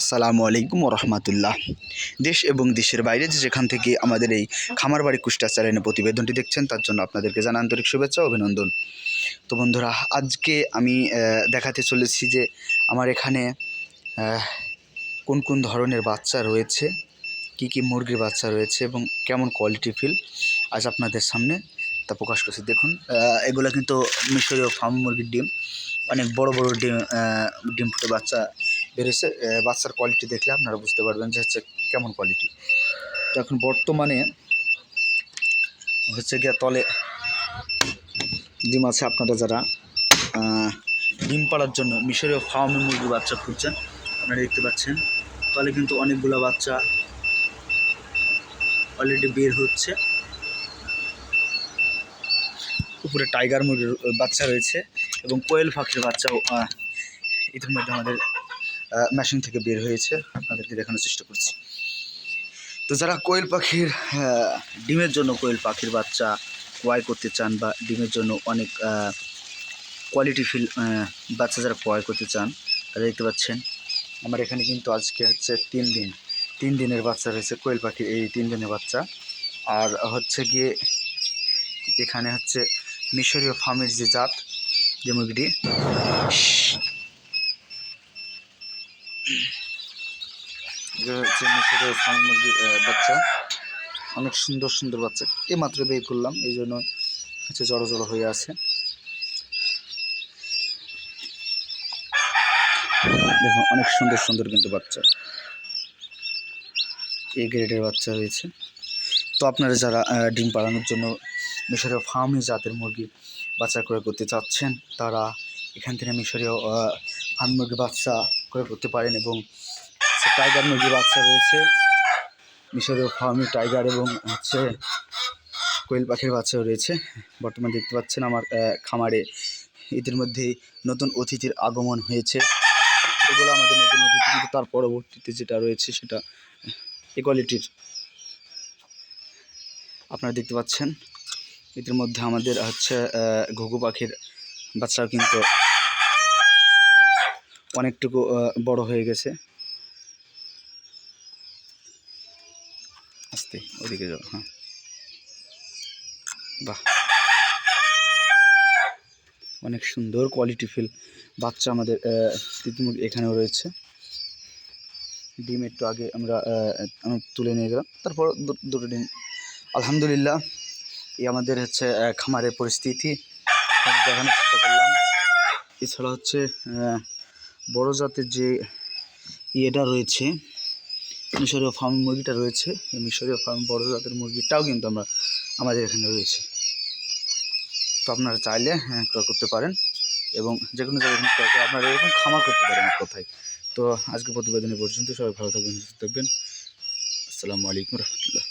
আসসালামু আলাইকুম রহমতুল্লাহ দেশ এবং দেশের বাইরে যে যেখান থেকে আমাদের এই খামার বাড়ি কুষ্টা চ্যানেলে প্রতিবেদনটি দেখছেন, তার জন্য আপনাদেরকে জানা আন্তরিক শুভেচ্ছা অভিনন্দন। তো বন্ধুরা, আজকে আমি দেখাতে চলেছি যে আমার এখানে কোন কোন ধরনের বাচ্চা রয়েছে, কি কি মুরগির বাচ্চা রয়েছে এবং কেমন কোয়ালিটি ফিল আজ আপনাদের সামনে তা প্রকাশ করছি। দেখুন এগুলো কিন্তু মিশরীয় ফার্ম মুরগির ডিম, অনেক বড় বড় ডিম ডিম ফুটে বাচ্চা আহ, বাচ্চার কোয়ালিটি দেখলে আপনারা বুঝতে পারবেন যে হচ্ছে কেমন কোয়ালিটি তো এখন বর্তমানে হচ্ছে গিয়ে তলে ডিম আছে আপনারা যারা ডিম পাড়ার জন্য মিশরীয় ফার্মে মুরগি বাচ্চা খুঁজছেন আপনারা দেখতে পাচ্ছেন তলে কিন্তু অনেকগুলো বাচ্চা অলরেডি বের হচ্ছে। উপরে টাইগার মুরগির বাচ্চা রয়েছে এবং কোয়েল পাখির বাচ্চাও ইতিমধ্যে আমাদের মেশিন থেকে বের হয়েছে। আপনাদেরকে দেখানোর চেষ্টা করছি। তো যারা কোয়েল পাখির ডিমের জন্য কোয়েল পাখির বাচ্চা ক্রয় করতে চান বা ডিমের জন্য অনেক কোয়ালিটি ফিল বাচ্চা যারা ক্রয় করতে চান, তারা দেখতে পাচ্ছেন, আমার এখানে কিন্তু আজকে হচ্ছে তিন দিন, তিন দিনের বাচ্চা রয়েছে কোয়েল পাখির এই তিন দিনের বাচ্চা। আর হচ্ছে গিয়ে এখানে হচ্ছে মিশরীয় ফার্মের যে জাত, যে মুরগিটি হচ্ছে মিশরের ফার্ম মুরগির বাচ্চা। অনেক সুন্দর সুন্দর বাচ্চা। এই মাত্র বের করলাম, এই জন্য হচ্ছে জড়ো জড়ো হয়ে আছে। দেখুন অনেক সুন্দর সুন্দর কিন্তু বাচ্চা। এ গ্রেডের বাচ্চা রয়েছে তো আপনারা যারা ডিম পাড়ানোর জন্য মিশরীয় ফার্মি জাতের মুরগি বাচ্চা ক্রয় করতে চাচ্ছেন, তারা এখান থেকে মিশরীয় ফার্ম মুরগি বাচ্চা ক্রয় করতে পারেন এবং হচ্ছে টাইগার মুরগির বাচ্চা রয়েছে। মিশরীয় ফার্মি টাইগার এবং হচ্ছে কোয়েল পাখির বাচ্চাও রয়েছে। বর্তমানে দেখতে পাচ্ছেন আমার খামারে এদের মধ্যে নতুন অতিথির আগমন হয়েছে। এগুলো আমাদের নতুন অতিথি, কিন্তু তার পরবর্তীতে যেটা রয়েছে সেটা ইকোয়ালিটির আপনারা দেখতে পাচ্ছেন, এদের মধ্যে আমাদের হচ্ছে ঘুঘু পাখির বাচ্চাও কিন্তু অনেকটুকু বড় হয়ে গেছে। আস্তে, ওদিকে যাও হ্যাঁ। বাহ। অনেক সুন্দর কোয়ালিটি ফিল বাচ্চা আমাদের তিতিমুরগি এখানেও রয়েছে। ডিম একটু আগে আমরা আমি তুলে নিয়ে গেলাম। তারপর দুটো ডিম। আলহামদুলিল্লাহ, এই আমাদের হচ্ছে খামারের পরিস্থিতি দেখানোর চেষ্টা করলাম। এছাড়া হচ্ছে বড় জাতের যে ইয়েটা রয়েছে মিশরীয় ফার্ম মুরগিটা রয়েছে। এই মিশরীয় ফার্ম বড় জাতের মুরগিটাও কিন্তু আমরা আমাদের এখানে রয়েছে। তো আপনারা চাইলে হ্যাঁ, ক্রয় করতে পারেন এবং যে কোনো জায়গায় ক্রয় করে আপনারা এরকম খামার করতে পারেন কোথায়। তো আজকে প্রতিবেদনে পর্যন্ত সবাই ভালো থাকবেন সুস্থ থাকবেন। আসসালামু আলাইকুম রহমতুল্লাহ।